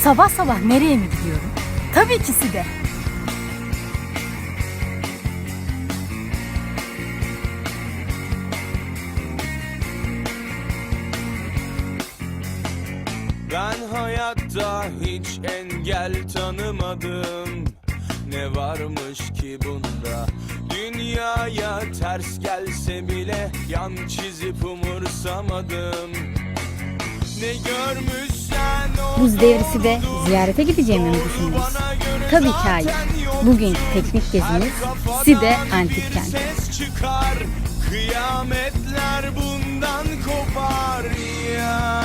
Sabah sabah nereye mi gidiyorum? Tabii ki de. Ben hayatta hiç engel tanımadım Ne varmış ki bunda Dünyaya ters gelse bile Yan çizip umursamadım Ne görmüşsen o Buz devrisi de ziyarete gideceğimi mi düşündünüz? Tabii ki hayır. Bugünkü teknik gezimiz Side Antik Kent. Kıyametler bundan kopar ya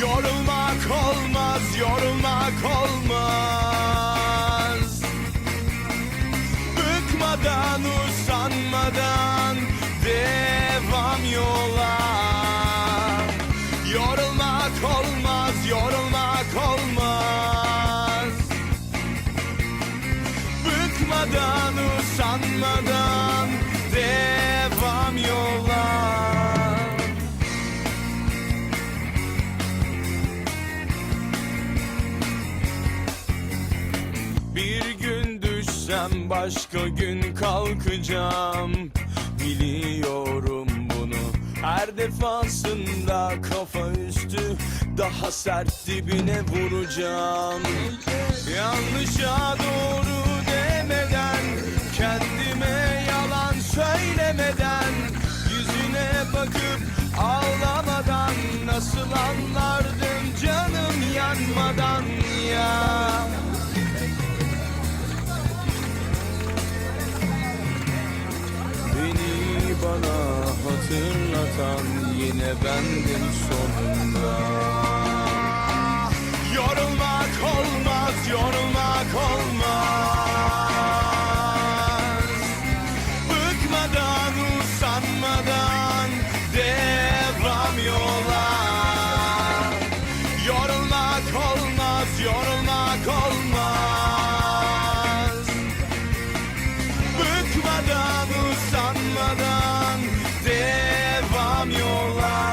Yorulmak olmaz, yorulmak olmaz olmaz, yorulmak olmaz. Bıkmadan, usanmadan devam yola. Bir gün düşsem başka gün kalkacağım. Biliyorum her defasında kafa üstü Daha sert dibine vuracağım. Yanlışa doğru demeden Kendime yalan söylemeden Yüzüne bakıp ağlamadan Nasıl anlardım hatırlatan yine bendim sonunda. Yorulmak olmaz, yorulmak olmaz. Bıkmadan, usanmadan devam yola. Yorulmak olmaz, yorulmak olmaz. Bıkmadan, usanmadan from your life.